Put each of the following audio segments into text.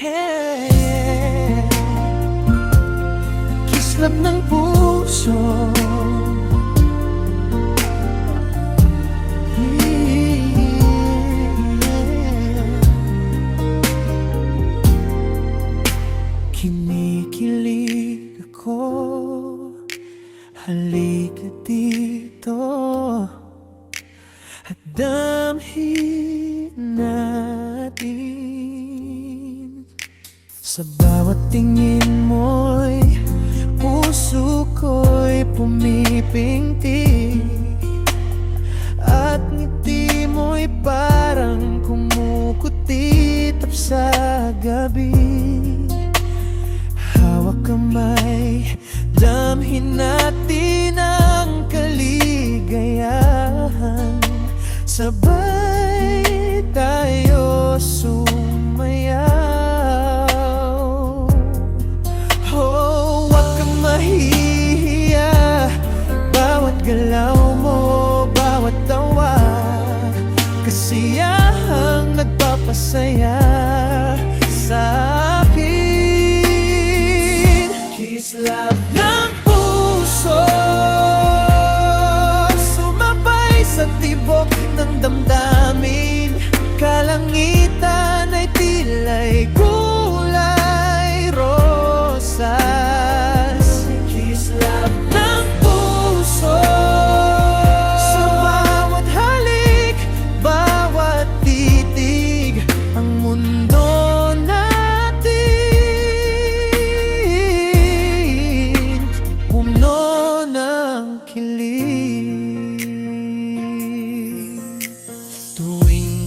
Hey, Kislap ng puso. Kinikilig ako. Halika dito. At damhin natin Sa bawat tingin mo'y Puso ko'y pumipinti At ngiti mo'y parang kumukutitap sa gabi. Hawak kamay, damhin natin ang kaligayahan. Sabay tayo sumayaw Kasiyahang nagpapasaya sa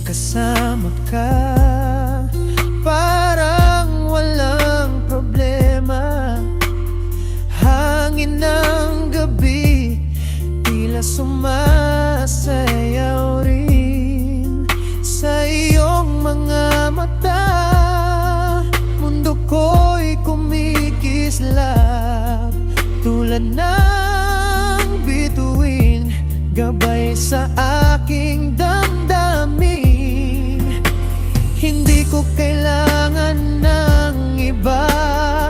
kasama ka. Parang walang problema. Hangin ng gabi Tila sumasayaw rin Sa iyong mga mata. Mundo ko'y kumikislap Tulad ng bituin Gabay sa aking damdamin kailangan ng iba.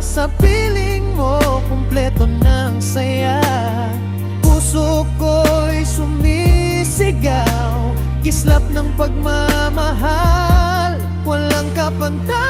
Sa piling mo, kumpleto ng saya. Puso ko'y sumisigaw Kislap ng pagmamahal. Walang kapantay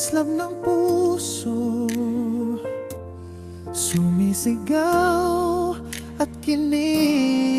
Kislap ng puso. Sumisigaw at kinig